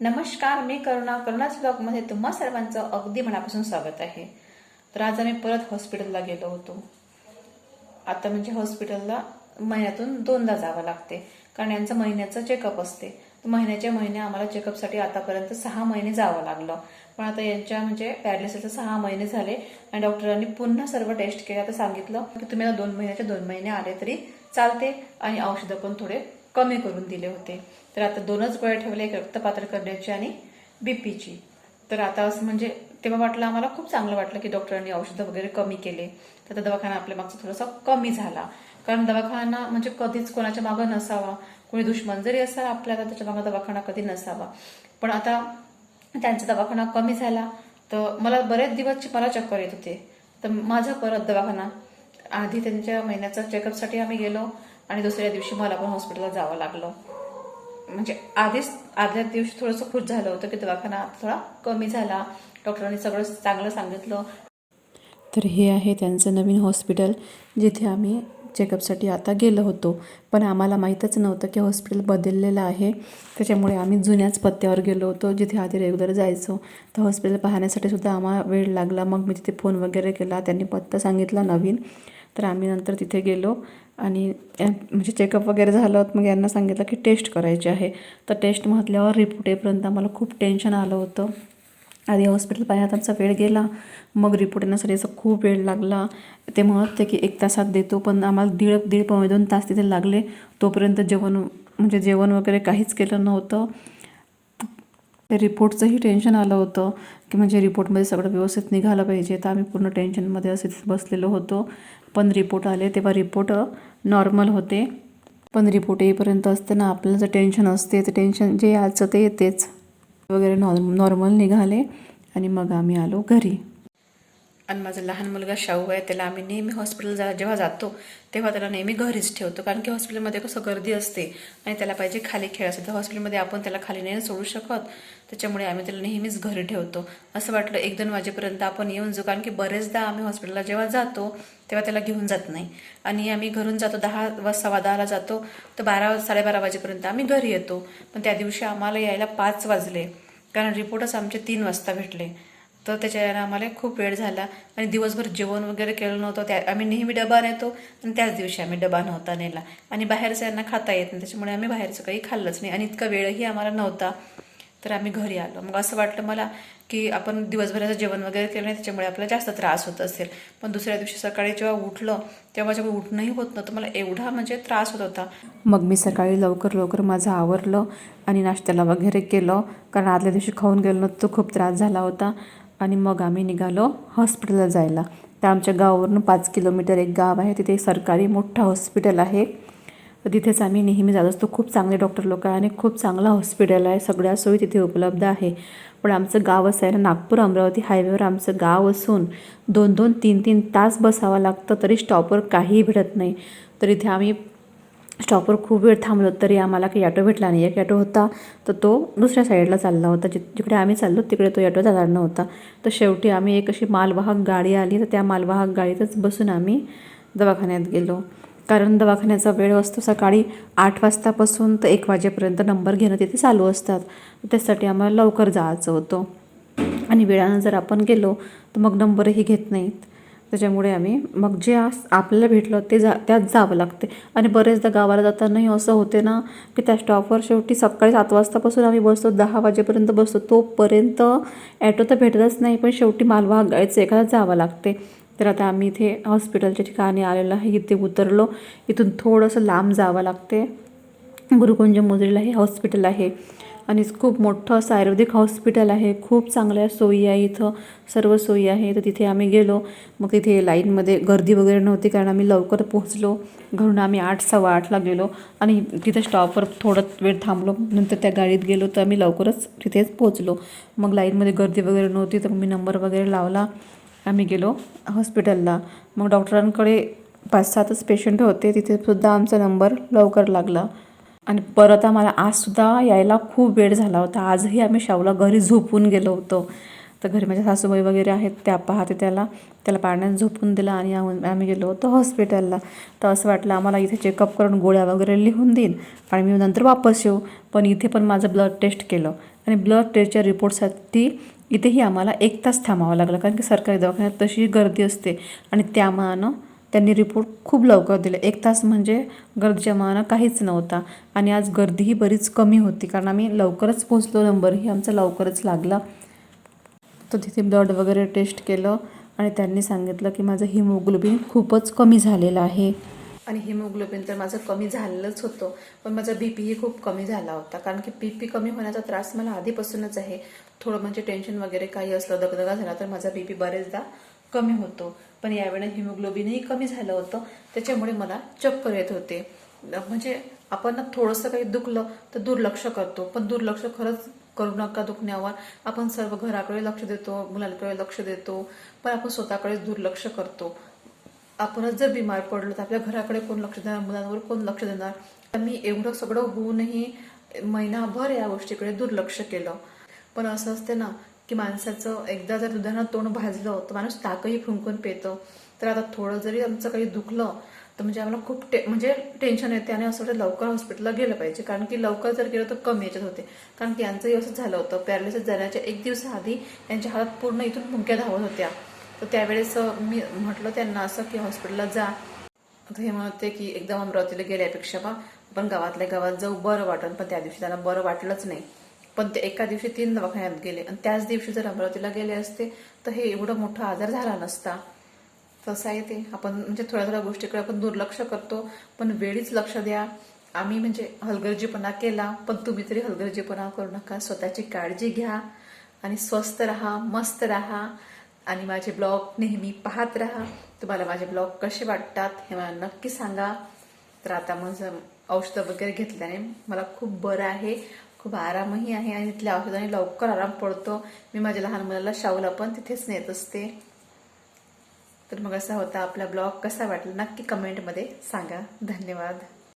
नमस्कार मी करुणा. करुणाच ब्लॉगमध्ये तुम्हा सर्वांचं अगदी मनापासून स्वागत आहे. तर आज आम्ही परत हॉस्पिटलला गेलो होतो. आता म्हणजे हॉस्पिटलला महिन्यातून दोनदा जावं लागते. कारण यांचं महिन्याचं चेकअप असते. महिन्याच्या महिने आम्हाला चेकअपसाठी आतापर्यंत सहा महिने जावं लागलं. पण आता यांच्या म्हणजे पॅरालिसिसचे सहा महिने झाले आणि डॉक्टरांनी पुन्हा सर्व टेस्ट केल्या. तर सांगितलं की तुम्ही दोन महिन्याचे दोन महिने आले तरी चालते आणि औषधं पण थोडे कमी करून दिले होते. तर आता दोनच गोळ्या ठेवल्या एक रक्तपातळ करण्याची आणि बीपीची. तर आता असं म्हणजे तेव्हा वाटलं आम्हाला खूप चांगलं वाटलं की डॉक्टरांनी औषधं वगैरे कमी केले. तर आता दवाखाना आपल्या मागचा थोडासा कमी झाला. कारण दवाखाना म्हणजे कधीच कोणाच्या मागं नसावा. कोणी दुश्मन जरी असाल आपल्याला त्याच्या मागं दवाखाना कधी नसावा. पण आता त्यांचा दवाखाना कमी झाला. तर मला बरेच दिवस मला चक्कर येत होते. तर माझा परत दवाखाना आधी त्यांच्या महिन्याचा चेकअपसाठी आम्ही गेलो आणि दुसऱ्या दिवशी मला पण हॉस्पिटलला जावं लागलं. म्हणजे आधीच आदल्या दिवशी थोडंसं खुश झालं होतं की दवाखाना थोडा कमी झाला. डॉक्टरांनी सगळं चांगलं सांगितलं. तर हे आहे त्यांचं नवीन हॉस्पिटल जिथे आम्ही चेकअपसाठी आता गेलो होतो. पण आम्हाला माहीतच नव्हतं की हॉस्पिटल बदललेलं आहे. त्याच्यामुळे आम्ही जुन्याच पत्त्यावर गेलो होतो जिथे आधी रेग्युलर जायचो. तर हॉस्पिटल पाहण्यासाठी सुद्धा आम्हाला वेळ लागला. मग मी तिथे फोन वगैरे केला. त्यांनी पत्ता सांगितला नवीन. तर आम्ही नंतर तिथे गेलो. आणि म्हणजे चेकअप वगैरे झालं मग यांना सांगितलं की टेस्ट करायची आहे. तर टेस्ट म्हटल्यावर रिपोर्ट येईपर्यंत आम्हाला खूप टेन्शन आलं होतं. आधी हॉस्पिटल पाहिजे आमचा वेळ गेला. मग रिपोर्ट येण्यासाठी असा खूप वेळ लागला. ते म्हणत होते की एक तासात देतो पण आम्हाला दीड दीड पावणे दोन तास तिथे लागले. तोपर्यंत जेवण म्हणजे जेवण वगैरे काहीच केलं नव्हतं. रिपोर्टचंही टेन्शन आलं होतं की म्हणजे रिपोर्टमध्ये सगळं व्यवस्थित निघालं पाहिजे. तर आम्ही पूर्ण टेन्शनमध्ये असे बसलेलो होतो. पण रिपोर्ट आले तेव्हा रिपोर्ट नॉर्मल होते. पण रिपोर्ट येईपर्यंत असताना आपलं जर टेन्शन असते ते टेन्शन जे यायचं ते येतेच. वगैरे नॉर्म नॉर्मल निघाले आणि मग आम्ही आलो घरी. आणि माझा लहान मुलगा शाहू आहे त्याला आम्ही नेहमी हॉस्पिटल जा जेव्हा जातो तेव्हा त्याला नेहमी घरीच ठेवतो. कारण की हॉस्पिटलमध्ये कसं गर्दी असते आणि त्याला पाहिजे खाली खेळ असते. तर हॉस्पिटलमध्ये आपण त्याला खाली नाही सोडू शकत त्याच्यामुळे आम्ही त्याला नेहमीच घरी ठेवतो. असं वाटलं एक दोन वाजेपर्यंत आपण येऊन जाऊ. कारण की बरेचदा आम्ही हॉस्पिटलला जेव्हा जातो तेव्हा त्याला घेऊन जात नाही. आणि आम्ही घरून जातो दहा वा सव्वा दहाला जातो. तर बारा साडेबारा वाजेपर्यंत आम्ही घरी येतो. पण त्या दिवशी आम्हाला यायला पाच वाजले. कारण रिपोर्टच आमचे तीन वाजता भेटले. तर त्याच्यानं आम्हाला खूप वेळ झाला. आणि दिवसभर जेवण वगैरे केलं नव्हतं. त्या आम्ही नेहमी डबा नेतो. आणि त्याच दिवशी आम्ही डबा नव्हता नेला. आणि बाहेरचं यांना खाता येत नाही. त्याच्यामुळे आम्ही बाहेरचं काही खाल्लंच नाही. आणि इतका वेळही आम्हाला नव्हता. तर आम्ही घरी आलो. मग असं वाटलं मला की आपण दिवसभराचं जेवण वगैरे केलं नाही त्याच्यामुळे आपल्याला जास्त त्रास होत असेल. पण दुसऱ्या दिवशी सकाळी जेव्हा उठलं तेव्हा जेव्हा उठणंही होत नव्हतं मला एवढा म्हणजे त्रास होत होता. मग मी सकाळी लवकर लवकर माझं आवरलं आणि नाश्त्याला वगैरे केलं. कारण आदल्या दिवशी खाऊन गेलो नव्हतं तो खूप त्रास झाला होता. आणि मग आम्ही निघालो हॉस्पिटलला जायला. तर आमच्या गावावरून पाच किलोमीटर एक गाव आहे तिथे सरकारी मोठं हॉस्पिटल आहे. तर तिथेच आम्ही नेहमी जात असतो. खूप चांगले डॉक्टर लोक आहे आणि खूप चांगलं हॉस्पिटल आहे. सगळ्या सोयी तिथे उपलब्ध आहे. पण आमचं गाव असं आहे ना नागपूर अमरावती हायवेवर आमचं गाव असून दोन दोन तीन तीन तास बसावं लागतं तरी स्टॉपवर काहीही भेटत नाही. तर इथे आम्ही स्टॉपवर खूप वेळ थांबलो तरी आम्हाला काही ॲटो भेटला नाही. एक ॲटो होता तर तो दुसऱ्या साईडला चालला होता. जि जिकडे आम्ही चाललो तिकडे तो ॲटो जाणार नव्हता तर शेवटी आम्ही एक अशी मालवाहक गाडी आली तर त्या मालवाहक गाडीतच बसून आम्ही दवाखान्यात गेलो. कारण दवाखान्याचा वेळ असतो सकाळी आठ वाजतापासून तर एक वाजेपर्यंत नंबर घेणं तिथे चालू असतात. त्यासाठी आम्हाला लवकर जायचं होतं. आणि वेळानं जर आपण गेलो तर मग नंबरही घेत नाहीत. त्याच्यामुळे आम्ही मग जे आपल्याला भेटलं ते जा त्यात जावं लागते. आणि बरेचदा गावाला जातानाही असं होते ना की त्या स्टॉपवर शेवटी सकाळी सात वाजतापासून आम्ही बसतो दहा वाजेपर्यंत बसतो. तोपर्यंत ॲटो तर भेटतच नाही पण शेवटी मालवाहक गाडीचं एखादा जावं लागते. तर आता आम्ही इथे हॉस्पिटलच्या ठिकाणी आलेलो आहे. इथे उतरलो. इथून थोडंसं लांब जावं लागते. गुरुकुंज मोजरीला हे हॉस्पिटल आहे. आणि खूप मोठं असं आयुर्वेदिक हॉस्पिटल आहे. खूप चांगल्या सोयी आहे इथं. सर्व सोयी आहे. तर तिथे आम्ही गेलो. मग तिथे लाईनमध्ये गर्दी वगैरे नव्हती कारण आम्ही लवकर पोहोचलो. घरून आम्ही आठ सव्वा आठला गेलो. आणि तिथे स्टॉपवर थोडं वेळ थांबलो. नंतर त्या गाडीत गेलो. तर आम्ही लवकरच तिथेच पोहोचलो. मग लाईनमध्ये गर्दी वगैरे नव्हती. तर मी नंबर वगैरे लावला. आम्ही गेलो हॉस्पिटलला मग डॉक्टरांकडे पाच सातच पेशंट होते. तिथेसुद्धा आमचा नंबर लवकर लागला. आणि परत आम्हाला आजसुद्धा यायला खूप वेळ झाला होता. आजही आम्ही शाहूला घरी झोपून गेलो होतो. तर घरी माझ्या सासूबाई वगैरे आहेत त्या पाहते त्याला. त्याला पाण्यात झोपून दिला आणि आम्ही गेलो होतो हॉस्पिटलला तर असं वाटलं आम्हाला इथे चेकअप करून गोळ्या वगैरे लिहून देईन आणि मी नंतर वापस येऊ. पण इथे पण माझं ब्लड टेस्ट केलं. आणि ब्लड टेस्टच्या रिपोर्टसाठी इथेही आम्हाला एक तास थांबावं लागलं कारण की सरकारी दवाखान्यात तशी गर्दी असते. आणि त्यामानानं त्यांनी रिपोर्ट खूप लवकर दिले. एक तास म्हणजे गर्दीच्या मानानं काहीच नव्हता. आणि आज गर्दीही बरीच कमी होती कारण आम्ही लवकरच पोहोचलो. नंबरही आमचा लवकरच लागला. तर तिथे ब्लड वगैरे टेस्ट केलं आणि त्यांनी सांगितलं की माझं हिमोग्लोबिन खूपच कमी झालेलं आहे. आणि हिमोग्लोबिन तर माझं कमी झालेलंच होतं. पण माझा बी पीही खूप कमी झाला होता. कारण की बी पी कमी होण्याचा त्रास मला आधीपासूनच आहे. थोडं म्हणजे टेन्शन वगैरे काही असलं दगदगा झाला तर माझा बी पी बरेचदा कमी होतो. पण यावेळेला हिमोग्लोबिनही कमी झालं होतं. त्याच्यामुळे मला चक्कर येत होते. म्हणजे आपण थोडंसं काही दुखलं तर दुर्लक्ष करतो. पण दुर्लक्ष खरंच करू नका दुखण्यावर. आपण सर्व घराकडे लक्ष देतो मुलांकडे लक्ष देतो. पण आपण स्वतःकडे दुर्लक्ष करतो. आपणच जर बिमार पडलो तर आपल्या घराकडे कोण लक्ष देणार? मुलांवर कोण लक्ष देणार? तर मी एवढं सगळं होऊनही महिनाभर या गोष्टीकडे दुर्लक्ष केलं. पण असं असते ना की माणसाचं एकदा जर दुधानं तोंड भाजलं तर माणूस ताकही फुंकून पेतो. तर आता थोडं जरी आमचं काही दुखलं तर म्हणजे आम्हाला खूप टे म्हणजे टेन्शन येते आणि असं वाटतं लवकर हॉस्पिटलला गेलं पाहिजे. कारण की लवकर जर गेलं तर कमी याच्यात होते. कारण की यांचंही असंच झालं होतं. पॅरालिसिस जाण्याच्या एक दिवसाआधी यांच्या हातात पूर्ण इथून मुंक्या धावत होत्या. तर त्यावेळेस मी म्हटलं त्यांना असं की हॉस्पिटलला जा. तर हे म्हणते की एकदम अमरावतीला गेल्यापेक्षा बा आपण गावातल्या गावात जाऊ बरं वाटलं पण त्या दिवशी त्यांना बरं वाटलंच नाही. पण ते एका दिवशी तीन दवाखान्यात गेले. आणि त्याच दिवशी जर अमरावतीला गेले असते तर हे एवढं मोठा आजार झाला नसता. तसं आहे ते. आपण म्हणजे थोड्या थोड्या गोष्टीकडे आपण दुर्लक्ष करतो. पण वेळीच लक्ष द्या. आम्ही म्हणजे हलगर्जीपणा केला पण तुम्ही तरी हलगर्जीपणा करू नका. स्वतःची काळजी घ्या. आणि स्वस्त राहा मस्त राहा. आणि माझे ब्लॉग नेहमी पाहत राहा. तुम्हाला माझे ब्लॉग कसे वाटतात हे मला नक्की सांगा. तर आता माझं औषधं वगैरे घेतल्याने मला खूप बरं आहे. खूप आरामही आहे आणि तिथल्या औषधाने लवकर आराम पडतो. मी माझ्या लहान मुलाला शावला पण तिथेच नेत असते. तर मग असा होता आपला ब्लॉग. कसा वाटला नक्की कमेंटमध्ये सांगा. धन्यवाद.